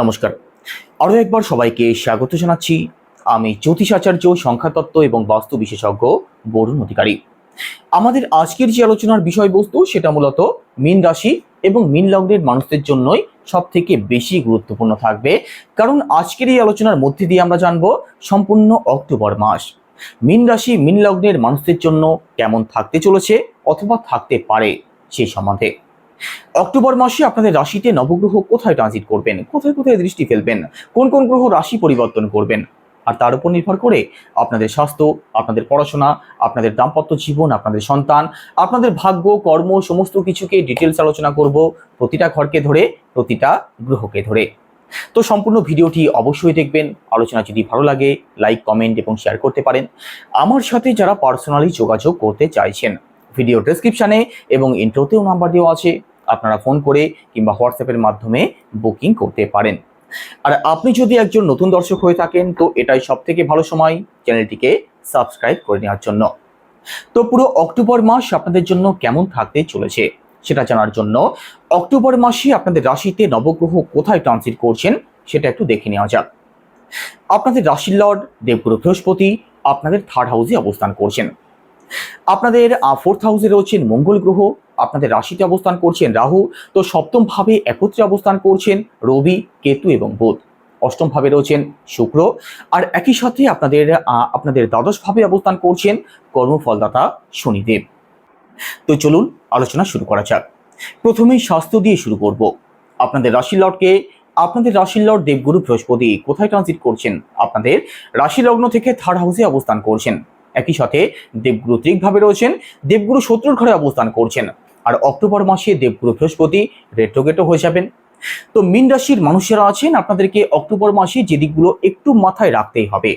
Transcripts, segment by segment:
নমস্কার। আরও একবার সবাইকে স্বাগত জানাচ্ছি। আমি জ্যোতিষ জ্যোতিষাচার্য সংখ্যাতত্ত্ব এবং বাস্তু বিশেষজ্ঞ বরুণ অধিকারী। আমাদের আজকের যে আলোচনার বিষয়বস্তু, সেটা মূলত মীন রাশি এবং মীন লগ্নের মানুষদের জন্যই সব থেকে বেশি গুরুত্বপূর্ণ থাকবে। কারণ আজকের এই আলোচনার মধ্যে দিয়ে আমরা জানব সম্পূর্ণ অক্টোবর মাস। মীন রাশি, মীন লগ্নের মানুষদের জন্য কেমন থাকতে চলেছে অথবা থাকতে পারে সেই সম্বন্ধে। অক্টোবর মাসে আপনাদের রাশিতে নবগ্রহ কোথায় ট্রানজিট করবেন? কোথায় কোথায় দৃষ্টি ফেলবেন? কোন কোন গ্রহ রাশি পরিবর্তন করবেন? আর তার উপর নির্ভর করে আপনাদের স্বাস্থ্য, আপনাদের পড়াশোনা, আপনাদের দাম্পত্য জীবন, আপনাদের সন্তান, আপনাদের ভাগ্য, কর্ম, সমস্ত কিছুকে ডিটেলস আলোচনা করব প্রতিটা ঘরকে ধরে, প্রতিটা গ্রহকে ধরে। তো সম্পূর্ণ ভিডিওটি অবশ্যই দেখবেন। আলোচনা যদি ভালো লাগে লাইক কমেন্ট এবং শেয়ার করতে পারেন। আমার সাথে যারা পার্সোনালি যোগাযোগ করতে চাইছেন ভিডিও ডেসক্রিপশানে এবং ইন্ট্রোতেও নাম্বার দেওয়া আছে আপনারা ফোন করে কিংবা হোয়াটসঅ্যাপের মাধ্যমে বুকিং করতে পারেন। আর আপনি যদি একজন নতুন দর্শক হয়ে থাকেন, তো এটাই সব থেকে ভালো সময় চ্যানেলটিকে সাবস্ক্রাইব করে নেওয়ার জন্য। তো পুরো অক্টোবর মাস আপনাদের জন্য কেমন থাকতে চলেছে সেটা জানার জন্য অক্টোবর মাসে আপনাদের রাশিতে নবগ্রহ কোথায় ট্রানজিট করছেন সেটা একটু দেখে নেওয়া যাক। আপনাদের রাশির লর্ড দেবগুরু বৃহস্পতি আপনাদের থার্ড হাউসে অবস্থান করছেন। আপনাদের ফোর্থ হাউসে রয়েছেন মঙ্গল গ্রহ আপনাদের রাশিতে অবস্থান করছেন রাহু, তো সপ্তম ভাবে একত্রে অবস্থান করছেন রবি, কেতু এবং বুধ। অষ্টম ভাবে রয়েছেন শুক্র। আর একই সাথে আপনাদের আপনাদের দ্বাদশ ভাবে অবস্থান করছেন কর্মফলদাতা শনিদেব। তো চলুন আলোচনা শুরু করা যাক। প্রথমেই স্বাস্থ্য দিয়ে শুরু করব। আপনাদের রাশির লর্ডকে, আপনাদের রাশির লর্ড দেবগুরু বৃহস্পতি কোথায় ট্রানজিট করছেন? আপনাদের রাশি লগ্ন থেকে থার্ড হাউসে অবস্থান করছেন। একই সাথে দেবগুরু ত্রিকভাবে রয়েছেন, দেবগুরু শত্রুর ঘরে অবস্থান করছেন। আর অক্টোবর মাসে দেবগুরু বৃহস্পতি রেট্রোগেটও হয়ে যাবেন। তো মিন রাশির মানুষেরা আছেন, আপনাদেরকে অক্টোবর মাসে যে দিকগুলো একটু মাথায় রাখতেই হবে।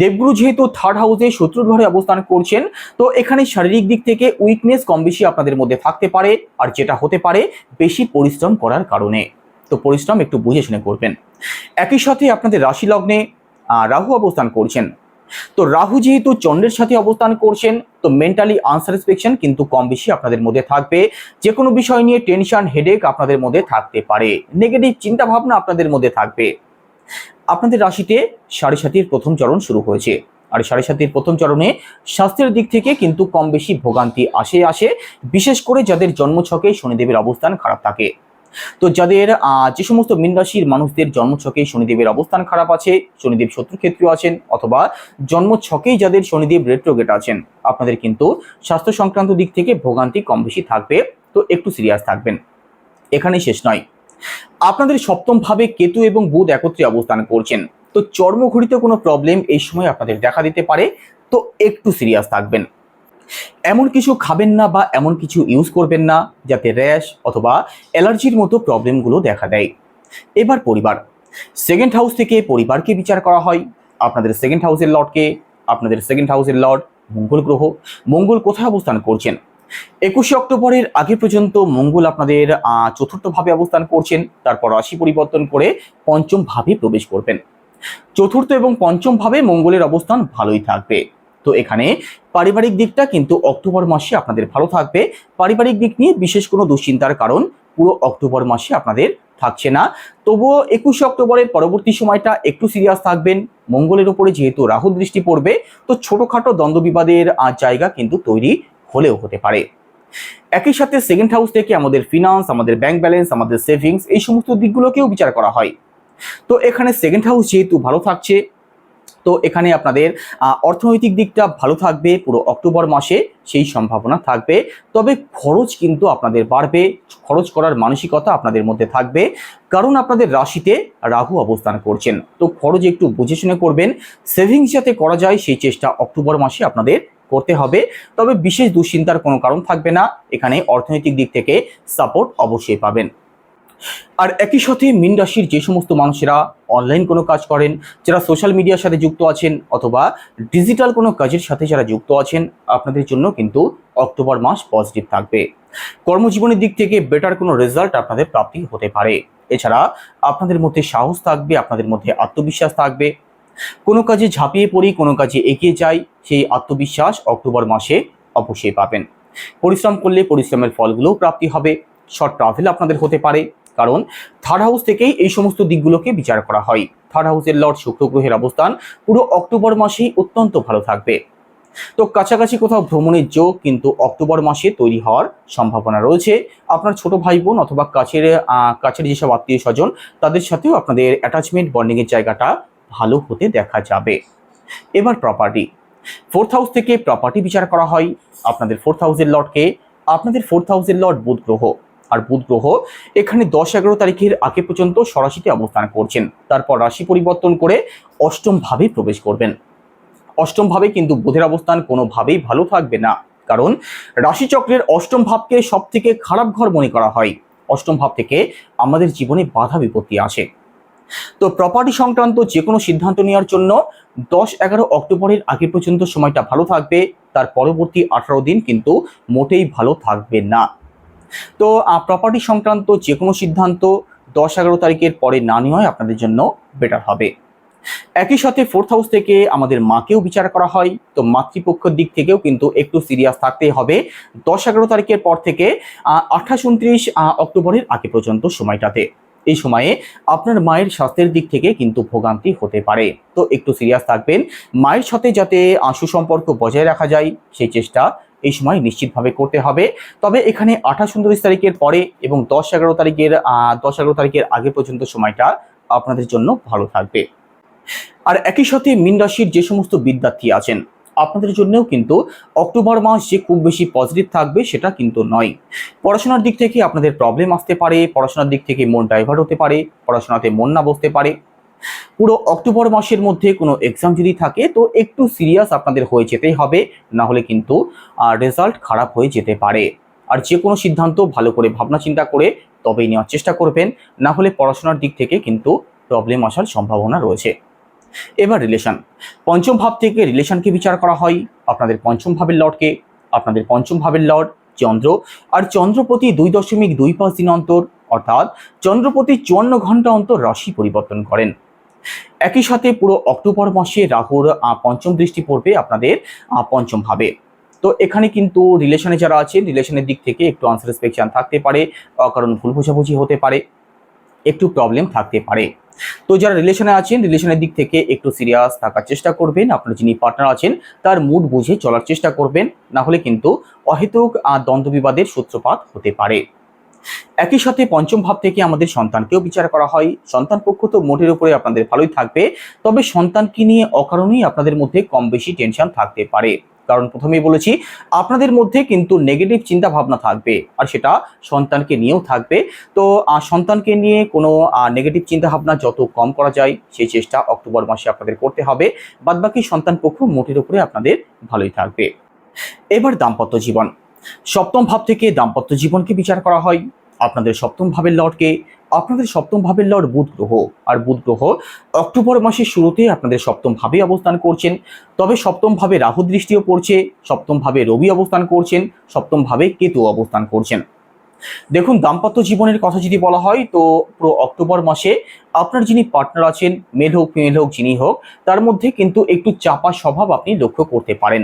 দেবগুরু যেহেতু থার্ড হাউসে শত্রুর ঘরে অবস্থান করছেন, তো এখানে শারীরিক দিক থেকে উইকনেস কম বেশি আপনাদের মধ্যে থাকতে পারে, আর যেটা হতে পারে বেশি পরিশ্রম করার কারণে। তো পরিশ্রম একটু বুঝে শুনে করবেন। একই সাথে আপনাদের রাশি লগ্নে রাহু অবস্থান করছেন। তো রাহু যেহেতু চন্দ্রের সাথে অবস্থান করছেন, তো মেন্টালি আনস্যাটিসফ্যাকশন কিন্তু কম বেশি আপনাদের মধ্যে থাকবে। যে কোনো বিষয় নিয়ে টেনশন হেডেক আপনাদের মধ্যে থাকতে পারে। নেগেটিভ চিন্তা ভাবনা আপনাদের মধ্যে থাকবে। আপনাদের রাশিতে সাড়ে সাতির প্রথম চরণ শুরু হয়েছে। আর সাড়ে সাতির প্রথম চরণে স্বাস্থ্যের দিক থেকে কিন্তু কম বেশি ভোগান্তি আসে আসে। বিশেষ করে যাদের জন্মছকে শনিদেবের অবস্থান খারাপ থাকে। তো যাদের যে সমস্ত মীন রাশির মানুষদের জন্মছকে শনিদেবের অবস্থান খারাপ আছে, শনিদেব শত্রুক্ষেত্রীয় আছেন অথবা জন্ম ছকেই যাদের শনিদেব রেট্রোগেট আছেন, আপনাদের কিন্তু স্বাস্থ্য সংক্রান্ত দিক থেকে ভোগান্তি কম বেশি থাকবে, তো একটু সিরিয়াস থাকবেন। এখানেই শেষ নয়। আপনাদের সপ্তম ভাবে কেতু এবং বুধ একত্রে অবস্থান করছেন, তো চর্মঘড়িত কোনো প্রবলেম এই সময় আপনাদের দেখা দিতে পারে, তো একটু সিরিয়াস থাকবেন। এমন কিছু খাবেন না বা এমন কিছু ইউজ করবেন না যাতে র্যাশ অথবা অ্যালার্জির মতো প্রবলেমগুলো দেখা দেয়। এবার পরিবার। সেকেন্ড হাউস থেকে পরিবারকে বিচার করা হয়। আপনাদের সেকেন্ড হাউসের লর্ডকে আপনাদের সেকেন্ড হাউসের লর্ড মঙ্গল গ্রহ। মঙ্গল কোথায় অবস্থান করছেন? একুশে অক্টোবরের আগে পর্যন্ত মঙ্গল আপনাদের আহ, চতুর্থ ভাবে অবস্থান করছেন। তারপর রাশি পরিবর্তন করে পঞ্চম ভাবে প্রবেশ করবেন। চতুর্থ এবং পঞ্চম ভাবে মঙ্গলের অবস্থান ভালোই থাকবে। তো এখানে পারিবারিক দিকটা কিন্তু অক্টোবর মাসে আপনাদের ভালো থাকবে। পারিবারিক দিক নিয়ে বিশেষ কোনো দুশ্চিন্তার কারণ পুরো অক্টোবর মাসে আপনাদের থাকছে না। তবুও একুশে অক্টোবরের পরবর্তী সময়টা একটু সিরিয়াস থাকবেন। মঙ্গলের উপরে যেহেতু রাহু দৃষ্টি পড়বে তো ছোটখাটো দ্বন্দ্ব বিবাদের আহ, জায়গা কিন্তু তৈরি হলেও হতে পারে। একই সাথে সেকেন্ড হাউস থেকে আমাদের ফিনান্স আমাদের ব্যাংক ব্যালেন্স আমাদের সেভিংস এই সমস্ত দিকগুলোকেও বিচার করা হয়। তো এখানে সেকেন্ড হাউস যেহেতু ভালো থাকছে তো এখানে আপনাদের অর্থনৈতিক দিকটা ভালো থাকবে পুরো অক্টোবর মাসে, সেই সম্ভাবনা থাকবে। তবে খরচ কিন্তু আপনাদের বাড়বে, খরচ করার মানসিকতা আপনাদের মধ্যে থাকবে। কারণ আপনাদের রাশিতে রাহু অবস্থান করছেন। তো খরচ একটু বুঝে শুনে করবেন। সেভিংস যাতে করা যায়, সেই চেষ্টা অক্টোবর মাসে আপনাদের করতে হবে। তবে বিশেষ দুশ্চিন্তার কোনো কারণ থাকবে না। এখানে অর্থনৈতিক দিক থেকে সাপোর্ট অবশ্যই পাবেন। আর একই সাথে মিন রাশির যে সমস্ত মানুষেরা অনলাইন কোনো কাজ করেন, যারা সোশ্যাল মিডিয়ার সাথে যুক্ত আছেন অথবা ডিজিটাল কোনো কাজের সাথে যারা যুক্ত আছেন, আপনাদের জন্য কিন্তু অক্টোবর মাস পজিটিভ থাকবে। কর্মজীবনের দিক থেকে বেটার কোনো রেজাল্ট আপনাদের প্রাপ্তি হতে পারে। এছাড়া আপনাদের মধ্যে সাহস থাকবে, আপনাদের মধ্যে আত্মবিশ্বাস থাকবে। কোনো কাজে ঝাঁপিয়ে পড়ি, কোনো কাজে এগিয়ে যাই, সেই আত্মবিশ্বাস অক্টোবর মাসে অবশ্যই পাবেন। পরিশ্রম করলে পরিশ্রমের ফলগুলোও প্রাপ্তি হবে। শর্ট ট্রাভেল আপনাদের হতে পারে। কারণ থার্ড হাউস থেকেই এই সমস্ত দিকগুলোকে বিচার করা হয়। থার্ড হাউসের লর্ড শুক্র গ্রহের অবস্থান পুরো অক্টোবর মাসেই অত্যন্ত ভালো থাকবে। তো কাছাকাছি কোথাও ভ্রমণের যোগ কিন্তু অক্টোবর মাসে তৈরি হওয়ার সম্ভাবনা রয়েছে। আপনার ছোট ভাই বোন অথবা কাছের কাছের যেসব আত্মীয় স্বজন তাদের সাথেও আপনাদের অ্যাটাচমেন্ট বন্ডিংয়ের জায়গাটা ভালো হতে দেখা যাবে। এবার প্রপার্টি ফোর্থ হাউস থেকে প্রপার্টি বিচার করা হয়। আপনাদের ফোর্থ হাউসের লর্ডকে আপনাদের ফোর্থ হাউসের লর্ড বুধ গ্রহ। আর বুধ গ্রহ এখানে দশ এগারো তারিখের আগে পর্যন্ত সরাসরি অবস্থান করছেন। তারপর রাশি পরিবর্তন করে অষ্টম ভাবে প্রবেশ করবেন। অষ্টম ভাবে কিন্তু বুধের অবস্থান কোনোভাবেই ভালো থাকবে না। কারণ রাশিচক্রের অষ্টম ভাবকে সব থেকে খারাপ ঘর মনে করা হয়। অষ্টম ভাব থেকে আমাদের জীবনে বাধা বিপত্তি আসে। তো প্রপার্টি সংক্রান্ত যে কোনো সিদ্ধান্ত নেওয়ার জন্য দশ এগারো অক্টোবরের আগে পর্যন্ত সময়টা ভালো থাকবে। তার পরবর্তী আঠারো দিন কিন্তু মোটেই ভালো থাকবে না। তো প্রপার্টি সংক্রান্ত যে কোনো সিদ্ধান্ত দশ এগারো তারিখের পরে না নেওয়াই আপনাদের জন্য বেটার হবে। একই সাথে ফোর্থ হাউস থেকে আমাদের মাকেও বিচার করা হয়, তো মাতৃপক্ষের দিক থেকেও কিন্তু একটু সিরিয়াস থাকতেই হবে। দশ এগারো তারিখের পর থেকে আঠাশ, উনত্রিশ অক্টোবরের আগে পর্যন্ত সময়টাতে। এই সময়ে আপনার মায়ের স্বাস্থ্যের দিক থেকে কিন্তু ভোগান্তি হতে পারে। তো একটু সিরিয়াস থাকবেন। মায়ের সাথে যাতে সুসম্পর্ক বজায় রাখা যায়, সেই চেষ্টা এই সময় নিশ্চিতভাবে করতে হবে। তবে এখানে আঠাশ উনত্রিশ তারিখের পরে এবং দশ এগারো তারিখের দশ এগারো তারিখের আগে পর্যন্ত সময়টা আপনাদের জন্য ভালো থাকবে। আর একই সাথে মীন রাশির যে সমস্ত বিদ্যার্থী আছেন, আপনাদের জন্যও কিন্তু অক্টোবর মাস যে খুব বেশি পজিটিভ থাকবে সেটা কিন্তু নয়। পড়াশোনার দিক থেকে আপনাদের প্রবলেম আসতে পারে, পড়াশোনার দিক থেকে মন ডাইভার্ট হতে পারে, পড়াশোনাতে মন না বসতে পারে। পুরো অক্টোবর মাসের মধ্যে কোনো এক্সাম যদি থাকে, তো একটু সিরিয়াস আপনাদের হয়ে যেতেই হবে, না হলে কিন্তু রেজাল্ট খারাপ হয়ে যেতে পারে। আর যে কোনো সিদ্ধান্ত ভালো করে ভাবনা চিন্তা করে তবেই নেওয়ার চেষ্টা করবেন, না হলে পড়াশোনার দিক থেকে কিন্তু প্রবলেম আসার সম্ভাবনা রয়েছে। এবার রিলেশন পঞ্চম ভাব থেকে রিলেশনকে বিচার করা হয়? আপনাদের পঞ্চম ভাবের লর্ডকে আপনাদের পঞ্চম ভাবের লর্ড চন্দ্র, আর চন্দ্রপতি দুই দশমিক দুই পাঁচ দিন অন্তর, অর্থাৎ চন্দ্রপতি চুয়ান্ন ঘণ্টা অন্তর রাশি পরিবর্তন করেন। একই সাথে পুরো অক্টোবর মাসে রাহুর পঞ্চম দৃষ্টি পড়বে আপনাদের পঞ্চম ভাবে। তো এখানে কিন্তু রিলেশনে যারা আছে রিলেশনের দিক থেকে একটু আনসারেসপেকশন থাকতে পারে কারণ ভুল বোঝাবুঝি হতে পারে একটু প্রবলেম থাকতে পারে। তো যারা রিলেশনে আছেন রিলেশনের দিক থেকে একটু সিরিয়াস থাকার চেষ্টা করবেন। আপনার যিনি পার্টনার আছেন তার মুড বুঝে চলার চেষ্টা করবেন। না হলে কিন্তু অহেতুক আহ, দ্বন্দ্ব বিবাদের সূত্রপাত হতে পারে। একই সাথে পঞ্চম ভাব থেকে আমাদের সন্তানকেও বিচার করা হয়। সন্তান পক্ষ তো মোটের উপরে আপনাদের ভালোই থাকবে, তবে সন্তানকে নিয়ে অকারণেই আপনাদের মধ্যে কম বেশি টেনশন থাকতে পারে। কারণ প্রথমেই বলেছি, আপনাদের মধ্যে কিন্তু নেগেটিভ চিন্তা ভাবনা থাকবে, আর সেটা সন্তানকে নিয়েও থাকবে। তো সন্তানকে নিয়ে কোনো নেগেটিভ চিন্তা ভাবনা যত কম করা যায় সেই চেষ্টা অক্টোবর মাসে আপনাদের করতে হবে। বাদবাকি সন্তান পক্ষ মোটের উপরে আপনাদের ভালোই থাকবে। এবার দাম্পত্য জীবন। সপ্তম ভাব থেকে দাম্পত্য জীবনকে বিচার করা হয়। আপনাদের সপ্তম ভাবের লর্ডকে আপনাদের সপ্তম ভাবের লর্ড বুধ গ্রহ। আর বুধ গ্রহ অক্টোবর মাসের শুরুতে আপনাদের সপ্তম ভাবে অবস্থান করছেন। তবে সপ্তম ভাবে রাহু দৃষ্টিও পড়ছে, সপ্তম ভাবে রবি অবস্থান করছেন, সপ্তম ভাবে কেতু অবস্থান করছেন। দেখুন, দাম্পত্য জীবনের কথা যদি বলা হয়, তো পুরো অক্টোবর মাসে আপনার যিনি পার্টনার আছেন মেল হোক ফিমেল হোক, যিনি হোক, তার মধ্যে কিন্তু একটু চাপা স্বভাব আপনি লক্ষ্য করতে পারেন।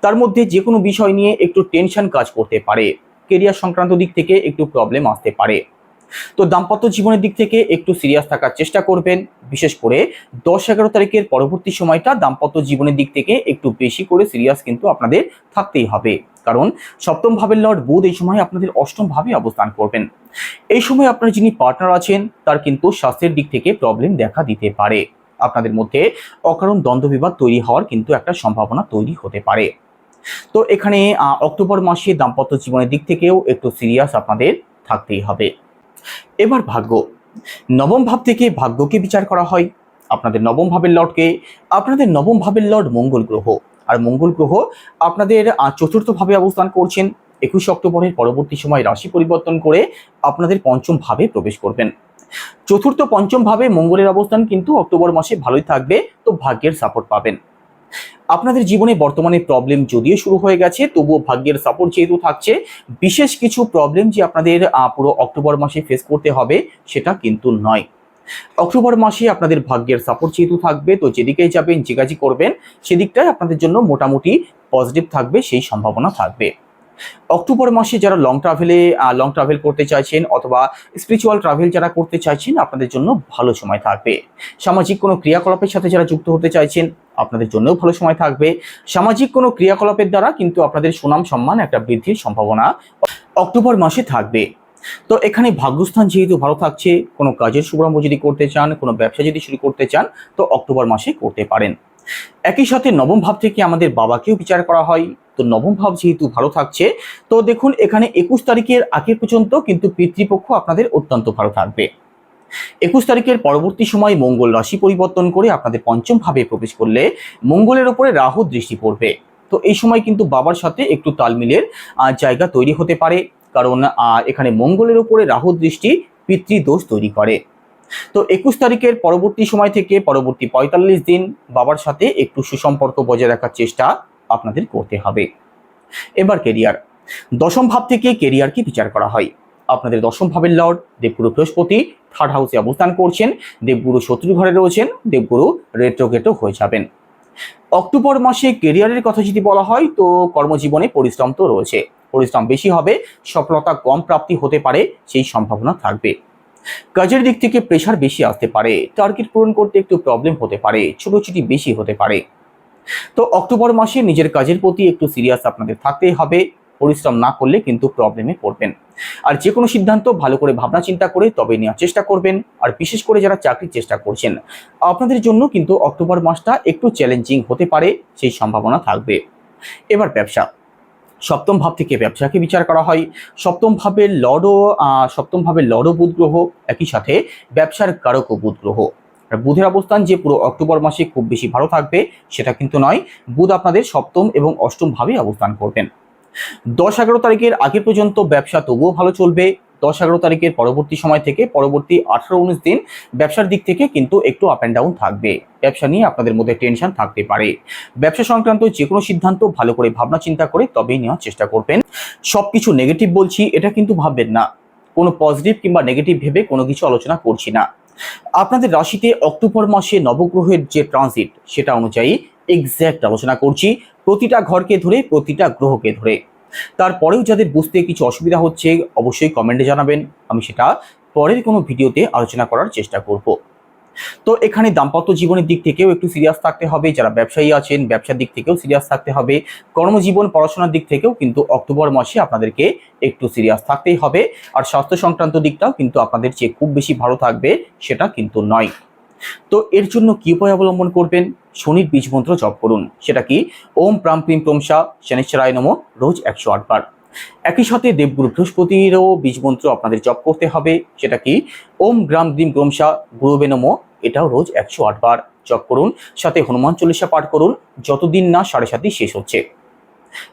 তার মধ্যে যে কোনো বিষয় নিয়ে একটু টেনশন কাজ করতে পারে। কেরিয়ার সংক্রান্ত দিক থেকে একটু প্রবলেম আসতে পারে। তো দাম্পত্য জীবনের দিক থেকে একটু সিরিয়াস থাকার চেষ্টা করবেন। বিশেষ করে দশ এগারো তারিখের পরবর্তী সময়টা দাম্পত্য জীবনের দিক থেকে একটু বেশি করে সিরিয়াস কিন্তু আপনাদের থাকতেই হবে। কারণ সপ্তম ভাবের লর্ড বুধ এই সময় আপনাদের অষ্টম ভাবে অবস্থান করবেন। এই সময় আপনার যিনি পার্টনার আছেন, তার কিন্তু স্বাস্থ্যের দিক থেকে প্রবলেম দেখা দিতে পারে। আপনাদের মধ্যে অকারণ দ্বন্দ্ব বিবাদ তৈরি হওয়ার কিন্তু একটা সম্ভাবনা তৈরি হতে পারে। তো এখানে অক্টোবর মাসে দাম্পত্য জীবনের দিক থেকেও একটু সিরিয়াস আপনাদের থাকতেই হবে। এবার ভাগ্য। নবম ভাব থেকে ভাগ্যকে বিচার করা হয়। আপনাদের নবম ভাবের লর্ডকে আপনাদের নবম ভাবের লর্ড মঙ্গল গ্রহ। আর মঙ্গল গ্রহ আপনাদের আহ, চতুর্থ ভাবে অবস্থান করছেন। একুশে অক্টোবরের পরবর্তী সময় রাশি পরিবর্তন করে আপনাদের পঞ্চম ভাবে প্রবেশ করবেন। চতুর্থ পঞ্চম ভাবে মঙ্গলের অবস্থান কিন্তু অক্টোবর মাসে ভালোই থাকবে তো ভাগ্যের সাপোর্ট পাবেন। আপনাদের জীবনে বর্তমানে প্রবলেম যদিও শুরু হয়ে গেছে, তবুও ভাগ্যের সাপোর্ট যেহেতু থাকছে, বিশেষ কিছু প্রবলেম যে আপনাদের পুরো অক্টোবর মাসে ফেস করতে হবে সেটা কিন্তু নয়। অক্টোবর মাসে আপনাদের ভাগ্যের সাপোর্ট যেহেতু থাকবে, তো যেদিকেই যাবেন জিগাজি করবেন, সেদিকটাই আপনাদের জন্য মোটামুটি পজিটিভ থাকবে, সেই সম্ভাবনা থাকবে। অক্টোবর মাসে যারা লং ট্রাভেলে লং ট্রাভেল করতে চাইছেন অথবা স্পিরিচুয়াল ট্রাভেল যারা করতে চাইছেন, আপনাদের জন্য ভালো সময় থাকবে। সামাজিক কোনো ক্রিয়াকলাপের সাথে যারা যুক্ত হতে চাইছেন, আপনাদের জন্যও ভালো সময় থাকবে। সামাজিক কোনো ক্রিয়াকলাপের দ্বারা কিন্তু আপনাদের সুনাম সম্মান একটা বৃদ্ধির সম্ভাবনা অক্টোবর মাসে থাকবে। তো এখানে ভাগ্যস্থান যেহেতু ভালো থাকছে, কোনো কাজের শুভারম্ভ যদি করতে চান, কোনো ব্যবসা যদি শুরু করতে চান, তো অক্টোবর মাসে করতে পারেন। একই সাথে নবম ভাব থেকে আমাদের বাবাকেও বিচার করা হয়। তো নবম ভাব যেহেতু ভালো থাকছে, তো দেখুন এখানে একুশ তারিখের আগে পর্যন্ত কিন্তু পিতৃপক্ষ আপনাদের অত্যন্ত ভালো থাকবে। একুশ তারিখের পরবর্তী সময় মঙ্গল রাশি পরিবর্তন করে আপনাদের পঞ্চম ভাবে প্রবেশ করলে মঙ্গলের ওপরে রাহু দৃষ্টি পড়বে। তো এই সময় কিন্তু বাবার সাথে একটু তালমিলের জায়গা তৈরি হতে পারে। কারণ এখানে মঙ্গলের ওপরে রাহু দৃষ্টি পিতৃদোষ তৈরি করে। তো একুশ তারিখের পরবর্তী সময় থেকে পরবর্তী পঁয়তাল্লিশ দিন বাবার সাথে একটু সুসম্পর্ক বজায় রাখার চেষ্টা আপনাদের করতে হবে। এবার কেরিয়ার দশম ভাব থেকে কেরিয়ারকে বিচার করা হয়? আপনাদের দশম ভাবের লর্ড দেবগুরু বৃহস্পতি থার্ড হাউসে অবস্থান করছেন, দেবগুরু শত্রু ঘরে রয়েছেন, দেবগুরু রেট্রোগেটও হয়ে যাবেন। অক্টোবর মাসে কেরিয়ারের কথা যদি বলা হয়, তো কর্মজীবনে পরিশ্রম তো রয়েছে। পরিশ্রম বেশি হবে, সফলতা কম প্রাপ্তি হতে পারে, সেই সম্ভাবনা থাকবে। কাজের দিক থেকে প্রেশার বেশি আসতে পারে। টার্গেট পূরণ করতে একটু প্রবলেম হতে পারে ছোটোছুটি বেশি হতে পারে। তো অক্টোবর মাসে নিজের কাজের প্রতি একটু সিরিয়াস আপনাদের থাকতেই হবে। পরিশ্রম না করলে কিন্তু প্রবলেমে পড়বেন। আর যে কোনো সিদ্ধান্ত ভালো করে ভাবনা চিন্তা করে তবে নেওয়ার চেষ্টা করবেন। আর বিশেষ করে যারা চাকরির চেষ্টা করছেন, আপনাদের জন্য কিন্তু অক্টোবর মাসটা একটু চ্যালেঞ্জিং হতে পারে, সেই সম্ভাবনা থাকবে। এবার ব্যবসা। সপ্তম ভাব থেকে ব্যবসাকে বিচার করা হয়, সপ্তম ভাবে লড়ো সপ্তম ভাবে লড়ো বুধ গ্রহ একই সাথে ব্যবসার কারক বুধ গ্রহ। বুধের অবস্থান যে পুরো অক্টোবর মাসে খুব বেশি ভালো থাকবে, সেটা কিন্তু নয়, বুধ আপনাদের সপ্তম এবং অষ্টম ভাবে অবস্থান করবেন। দশ এগারো তারিখের আগে পর্যন্ত ব্যবসা তবুও ভালো চলবে দশ এগারো তারিখের পরবর্তী সময় থেকে পরবর্তী আঠারো উনিশ দিন ব্যবসার দিক থেকে কিন্তু একটু আপ অ্যান্ড ডাউন থাকবে। ব্যবসা নিয়ে আপনাদের মধ্যে টেনশন থাকতে পারে। ব্যবসা সংক্রান্ত যে কোনো সিদ্ধান্ত ভালো করে ভাবনা চিন্তা করে তবেই নেওয়ার চেষ্টা করবেন। সব কিছু নেগেটিভ বলছি, এটা কিন্তু ভাববেন না। কোনো পজিটিভ কিংবা নেগেটিভ ভেবে কোনো কিছু আলোচনা করছি না। আপনাদের রাশিতে অক্টোবর মাসে নবগ্রহের যে ট্রানজিট সেটা অনুযায়ী এক্স্যাক্ট আলোচনা করছি। প্রতিটা ঘরকে ধরে, প্রতিটা গ্রহকে ধরে। তারপরেও যাদের বুঝতে কিছু অসুবিধা হচ্ছে, অবশ্যই কমেন্টে জানাবেন। আমি সেটা পরের কোনো ভিডিওতে আলোচনা করার চেষ্টা করব। তো এখানে দাম্পত্য জীবনের দিক থেকেও একটু সিরিয়াস থাকতে হবে। যারা ব্যবসায়ী আছেন, ব্যবসার দিক থেকেও সিরিয়াস থাকতে হবে। কর্মজীবন, পড়াশোনার দিক থেকেও কিন্তু অক্টোবর মাসে আপনাদেরকে একটু সিরিয়াস থাকতেই হবে। আর স্বাস্থ্য সংক্রান্ত দিকটাও কিন্তু আপনাদের চেয়ে খুব বেশি ভালো থাকবে, সেটা কিন্তু নয়। তো এর জন্য কি উপায় অবলম্বন করবেন? শনির বীজ মন্ত্র জপ করুন। সেটা কি? ওম প্রাম প্রিম প্রমসা শনিশ্চরায় নম, রোজ একশো আটবার একই সাথে দেবগুরু বৃহস্পতিরও বীজ মন্ত্র আপনাদের জপ করতে হবে। সেটা কি? ওম গ্রাম দ্রিম গ্রমসা গুরুবে নম, এটাও রোজ একশো আটবার জপ করুন। সাথে হনুমান চল্লিশা পাঠ করুন। যতদিন না সাড়ে সাতই শেষ হচ্ছে।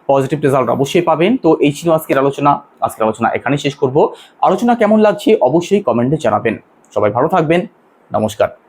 পজিটিভ রেজাল্ট অবশ্যই পাবেন। তো এই ছিল আজকের আলোচনা। আজকের আলোচনা এখানে শেষ করব। আলোচনা কেমন লাগছে অবশ্যই কমেন্টে জানাবেন। সবাই ভালো থাকবেন। নমস্কার।